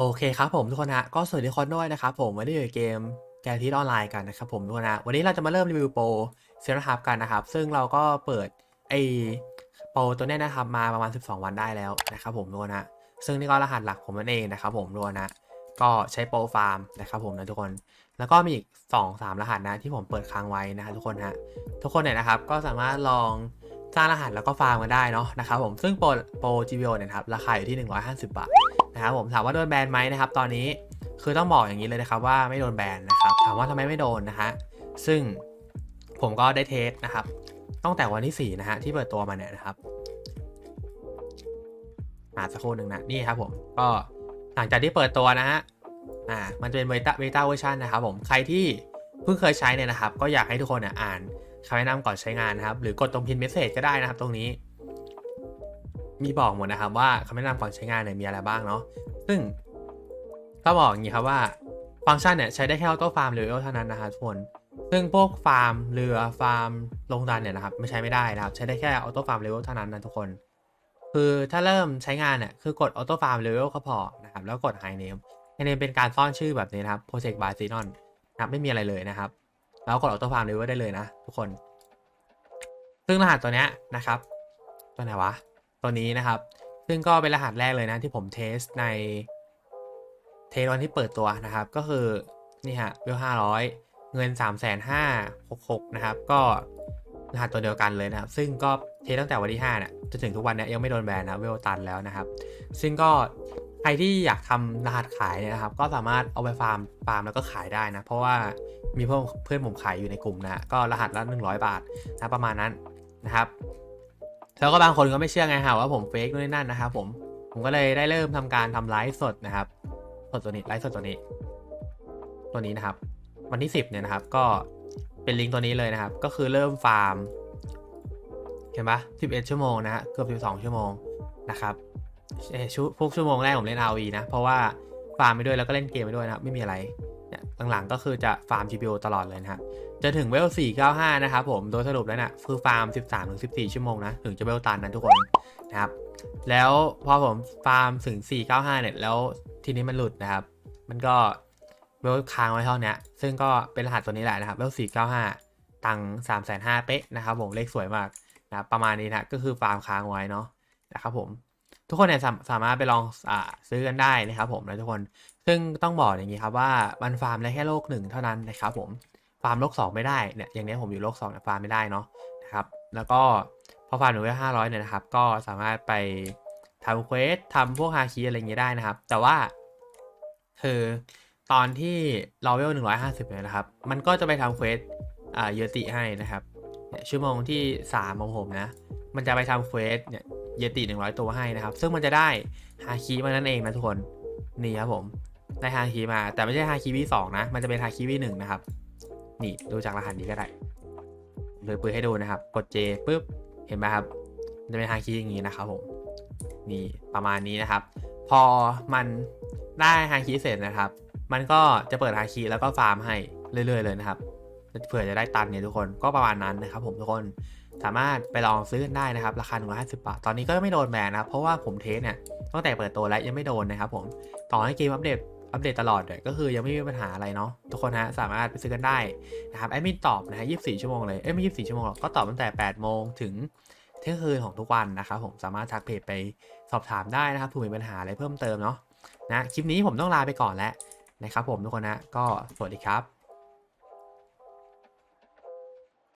โอเคครับผมทุกคนฮะก็สวัสดีทุกคนด้วยนะครับผมวันนี้อยู่ในเกมแกทีออนไลน์กันนะครับผมทุกคนฮะวันนี้เราจะมาเริ่มรีวิวโปรเซนทับกันนะครับ ซึ่งเราก็เปิดไอโปรตัวนี้นะครับมาประมาณ 12 วันได้แล้วนะครับผมทุกคนฮะซึ่งนี่ก็รหัสหลักผมนั่นเองนะครับผมทุกคนฮะก็ใช้โปรฟาร์มนะครับผมนะทุกคน แล้วก็มีอีก 2 3 รหัสนะที่ผมเปิดค้างไว้นะครับทุกคนฮะทุกคนเนี่ยนะครับก็สามารถลองสร้างรหัสแล้วก็ฟาร์มกันได้เนาะนะครับผมซึ่งโปรโปร GBO เนี่ยนะครับราคาอยู่ที่ 150 บาท นะครับผมถามว่าโดนแบนไหมนะครับ ตอนนี้คือต้องบอกอย่างนี้เลยนะครับว่าไม่โดนแบนนะครับ ถามว่าทำไมไม่โดนนะฮะซึ่งผมก็ได้เทสนะครับตั้งแต่วันที่4นะฮะที่เปิดตัวมาเนี่ยนะครับอ่าสักครู่หนึ่งนะนี่ครับผมก็หลังจากที่เปิดตัวนะฮะอ่ามันจะเป็นเบต้าเบต้าเวอร์ชันนะครับผมใครที่เพิ่งเคยใช้เนี่ยนะครับ ก็อยากให้ทุกคนเนี่ยอ่านคำแนะนำก่อนใช้งานนะครับ หรือกดตรงพินเมสเซจก็ได้นะครับ ตรงนี้ มีบอกหมดนะครับว่าคำแนะนำก่อนใช้งานเนี่ยมีอะไรบ้างเนาะซึ่งก็บอกอย่างนี้ครับว่าฟังก์ชันเนี่ยใช้ได้แค่ออโต้ฟาร์มเลเวลเท่านั้นนะครับทุกคน ซึ่งพวกฟาร์มเรือฟาร์มลงดันเนี่ยนะครับไม่ใช้ไม่ได้นะครับ ใช้ได้แค่ออโต้ฟาร์มเลเวลเท่านั้นนะทุกคน คือถ้าเริ่มใช้งานเนี่ยคือกดออโต้ฟาร์มเลเวลก็พอนะครับแล้วกด High Name High Name เป็นการซ่อนชื่อแบบนี้นะครับ Project by Xenon นะครับไม่มีอะไรเลยนะครับ แล้วกดออโต้ฟาร์มเลเวลได้เลยนะ ทุกคน ซึ่งรหัสตัวเนี้ยนะครับ ตัวไหนวะ ตัวนี้นะครับ ซึ่งก็เป็นรหัสแรกเลยนะที่ผมเทสในเทสวันที่เปิดตัวนะครับ ก็คือนี่ฮะเวลห้าร้อยเงิน3ามแสนห้าหกหกนะครับ ก็รหัสตัวเดียวกันเลยนะครับ ซึ่งก็เทสตั้งแต่วันที่5เนี่ยจนถึงทุกวันเนี้ยยังไม่โดนแบนนะเวลตันแล้วนะครับ ซึ่งก็ใครที่อยากทำรหัสขายเนี่ยนะครับ ก็สามารถเอาไปฟาร์มฟาร์มแล้วก็ขายได้นะ เพราะว่ามีเพื่อนเพื่อนผมขายอยู่ในกลุ่มนะ ก็รหัสละ100 บาทนะประมาณนั้นนะครับ แล้วก็บางคนก็ไม่เชื่อไงฮะว่าผมเฟกนู่นนนั่นนะครับผมผมก็เลยได้เริ่มทำการทำไลฟ์สดนะครับสดตัวนี้ไลฟ์สดตัวนี้ ตัวนี้นะครับ วันที่ 10เนี่ยนะครับ ก็เป็นลิงก์ตัวนี้เลยนะครับ ก็คือเริ่มฟาร์มเห็นปะ11 ชั่วโมงนะฮะเกือบ12 ชั่วโมงนะครับชุพวกชั่วโมงแรกผมเล่น RV นะ เพราะว่าฟาร์มไปด้วยแล้วก็เล่นเกมไปด้วยนะไม่มีอะไร เนี่ยหลังๆก็คือจะฟาร์ม GPO ตลอดเลยนะครับจะถึงเวล 495 นะครับผม โดยสรุปแล้วนะ่ะคือฟาร์ม 13-14 ชั่วโมงนะ ถึงจะเวลตันนะทุกคนนะครับ แล้วพอผมฟาร์มถึง 495 เนี่ย แล้วทีนี้มันหลุดนะครับ มันก็เวลค้างไว้เท่านี้ ซึ่งก็เป็นรหัสตัวนี้แหละนะครับ เวล 495 ตัง3,500เป๊ะนะครับผม เลขสวยมากนะครับประมาณนี้นะ ก็คือฟาร์มค้างไว้เนาะนะครับผม ทุกคนเนี่ยสามารถไปลองอซื้อกันได้นะครับผมนะทุกคนซึ่งต้องบอกอย่างนี้ครับว่ามันฟาร์มได้แค่โลกหนึ่งเท่านั้นนะครับผมฟาร์มโลก 2 ไม่ได้เนี่ยอย่างนี้ผมอยู่โลก2เนี่ยฟาร์มไม่ได้เนาะนะครับแล้วก็พอฟาร์มถึงเวลห้าร้อยเนี่ยนะครับก็สามารถไปทำเควสทำพวกฮาคีอะไรอย่างเงี้ยได้นะครับ แต่ว่าคือตอนที่เราเวลหนึ่งร้อยห้าสิบเนี่ยนะครับ มันก็จะไปทำเควสอ่าเยติให้นะครับเนี่ยชั่วโมงที่สามของผมนะ มันจะไปทำเควสเนี่ย เยติหนึ่งร้อยตัวให้นะครับ ซึ่งมันจะได้ฮาคีมานั่นเองนะทุกคน นี่ครับผม ได้ฮาคีมา แต่ไม่ใช่ฮาคีวีสองนะ มันจะเป็นฮาคีวีหนึ่งนะครับ นี่ดูจากรหัสนี้ก็ได้เลยปืนให้ดูนะครับ กด J ปุ๊บ เห็นไหมครับ จะเป็นฮาคีอย่างนี้นะครับผม นี่ประมาณนี้นะครับ พอมันได้ฮาคีเสร็จนะครับ มันก็จะเปิดฮาคีแล้วก็ฟาร์มให้เรื่อยๆเลยนะครับ เผื่อจะได้ตันเนี่ยทุกคน ก็ประมาณนั้นนะครับ ผมทุกคน สามารถไปลองซื้อกันได้นะครับ ราคา 150 บาท ตอนนี้ก็ไม่โดนแบนนะครับ เพราะว่าผมเทสเนี่ยตั้งแต่เปิดตัวแล้วยังไม่โดนนะครับผมต่อให้เกมอัปเดตอัปเดตตลอดเลยก็คือยังไม่มีปัญหาอะไรเนาะทุกคนฮะสามารถไปซื้อกันได้นะครับแอดมินตอบนะฮะ24 ชั่วโมงเลยเอ้ยไม่ 24 ชั่วโมงหรอกก็ตอบตั้งแต่ 8 โมงถึงเที่ยงคืนของทุกวันนะครับผมสามารถทักเพจไปสอบถามได้นะครับเผื่อมีปัญหาอะไรเพิ่มเติมเนาะนะคลิปนี้ผมต้องลาไปก่อนแล้วนะครับผมทุกคนนะก็สวัสดีครับ